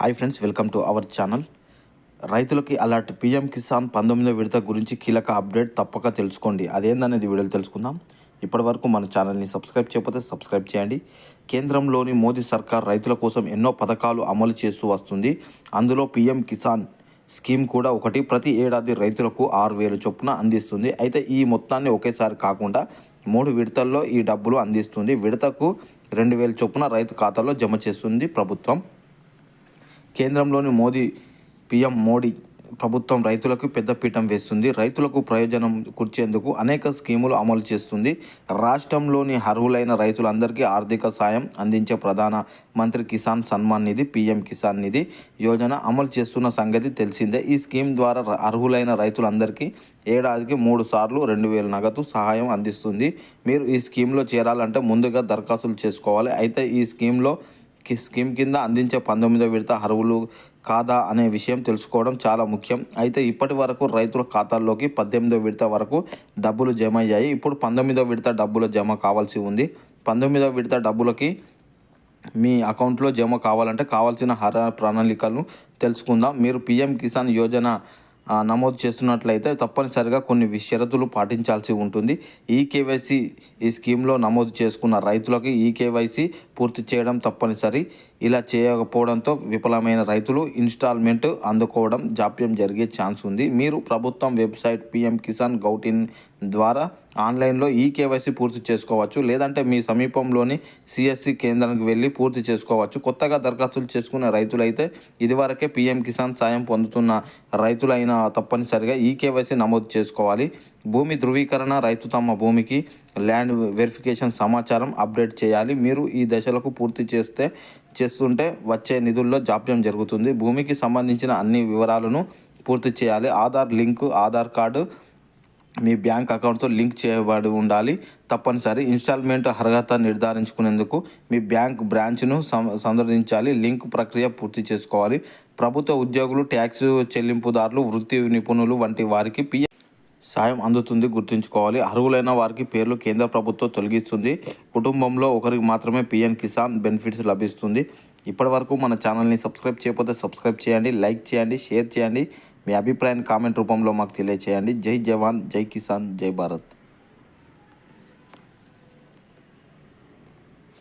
Hi friends welcome to our channel. రైతులకి alert PM Kisan పంతొమ్మిదో విడత గురించి కీలక అప్డేట్ తప్పక తెలుసుకోండి. అదేందనేది వీడియోలో తెలుసుకుందాం. ఇప్పటివరకు మన ఛానల్ని సబ్స్క్రైబ్ చేయకపోతే సబ్స్క్రైబ్ చేయండి. కేంద్రంలోని మోదీ సర్కార్ రైతుల కోసం ఎన్నో పథకాలు అమలు చేస్తూ వస్తుంది. అందులో పీఎం కిసాన్ స్కీమ్ కూడా ఒకటి ప్రతి ఏడాది రైతులకు ఆరు వేలు చొప్పున అందిస్తుంది. అయితే ఈ మొత్తాన్ని ఒకేసారి కాకుండా మూడు విడతల్లో ఈ డబ్బులు అందిస్తుంది. విడతకు రెండు వేల చొప్పున రైతు ఖాతాలో జమ చేస్తుంది ప్రభుత్వం. కేంద్రంలోని మోదీ పిఎం మోడీ ప్రభుత్వం రైతులకు పెద్దపీఠం వేస్తుంది. రైతులకు ప్రయోజనం కూర్చేందుకు అనేక స్కీములు అమలు చేస్తుంది. రాష్ట్రంలోని అర్హులైన రైతులందరికీ ఆర్థిక సాయం అందించే ప్రధాన మంత్రి కిసాన్ సన్మాన్ నిధి పిఎం కిసాన్ నిధి యోజన అమలు చేస్తున్న సంగతి తెలిసిందే. ఈ స్కీమ్ ద్వారా అర్హులైన రైతులందరికీ ఏడాదికి మూడు సార్లు రెండు వేల నగదు సహాయం అందిస్తుంది. మీరు ఈ స్కీమ్లో చేరాలంటే ముందుగా దరఖాస్తులు చేసుకోవాలి. అయితే ఈ స్కీమ్లో స్కీమ్ కింద అందించే పంతొమ్మిదో విడత అరువులు కాదా అనే విషయం తెలుసుకోవడం చాలా ముఖ్యం. అయితే ఇప్పటి వరకు రైతుల ఖాతాల్లోకి పద్దెనిమిదో విడత వరకు డబ్బులు జమ అయ్యాయి ఇప్పుడు పంతొమ్మిదో విడత డబ్బులు జమ కావాల్సి ఉంది. పంతొమ్మిదో విడత డబ్బులకి మీ అకౌంట్లో జమ కావాలంటే కావాల్సిన హర ప్రణాళికలను తెలుసుకుందాం. మీరు పిఎం కిసాన్ యోజన నమోదు చేస్తున్నట్లయితే తప్పనిసరిగా కొన్ని వి- షరతులు పాటించాల్సి ఉంటుంది. ఈ కేవైసీ ఈ స్కీమ్లో నమోదు చేసుకున్న రైతులకు ఈ కేవైసీ పూర్తి చేయడం తప్పనిసరి. ఇలా చేయకపోవడంతో విఫలమైన రైతులు ఇన్స్టాల్మెంట్ అందుకోవడం జాప్యం జరిగే ఛాన్స్ ఉంది. మీరు ప్రభుత్వం website PM Kisan gov in ద్వారా ఆన్లైన్లో ఈ కేవైసీ పూర్తి చేసుకోవచ్చు. లేదంటే మీ సమీపంలోని సిఎస్సి కేంద్రానికి వెళ్ళి పూర్తి చేసుకోవచ్చు. కొత్తగా దరఖాస్తులు చేసుకున్న రైతులైతే ఇదివరకే పిఎం కిసాన్ సాయం పొందుతున్న రైతులైన తప్పనిసరిగా ఈ కేవైసీ నమోదు చేసుకోవాలి. భూమి ధృవీకరణ రైతు తమ భూమికి ల్యాండ్ వెరిఫికేషన్ సమాచారం అప్డేట్ చేయాలి. మీరు ఈ దశలకు పూర్తి చేస్తే చేస్తుంటే వచ్చే నిధుల్లో జాప్యం జరుగుతుంది. భూమికి సంబంధించిన అన్ని వివరాలను పూర్తి చేయాలి. ఆధార్ లింకు ఆధార్ కార్డు మీ బ్యాంక్ అకౌంట్తో లింక్ చేయబడి ఉండాలి. తప్పనిసరి ఇన్స్టాల్మెంట్ అర్హత నిర్ధారించుకునేందుకు మీ బ్యాంక్ బ్రాంచ్ను సందర్శించాలి. లింక్ ప్రక్రియ పూర్తి చేసుకోవాలి. ప్రభుత్వ ఉద్యోగులు ట్యాక్స్ చెల్లింపుదారులు వృత్తి నిపుణులు వంటి వారికి పి సాయం అందుతుంది గుర్తుంచుకోవాలి. అర్హులైన వారికి పేర్లు కేంద్ర ప్రభుత్వం తొలగిస్తుంది. కుటుంబంలో ఒకరికి మాత్రమే పిఎం కిసాన్ బెనిఫిట్స్ లభిస్తుంది. ఇప్పటివరకు మన ఛానల్ని సబ్స్క్రైబ్ చేయకపోతే సబ్స్క్రైబ్ చేయండి లైక్ చేయండి షేర్ చేయండి. మీ అభిప్రాయాన్ని కామెంట్ రూపంలో మాకు తెలియచేయండి. జై జవాన్ జై కిసాన్ జై భారత్.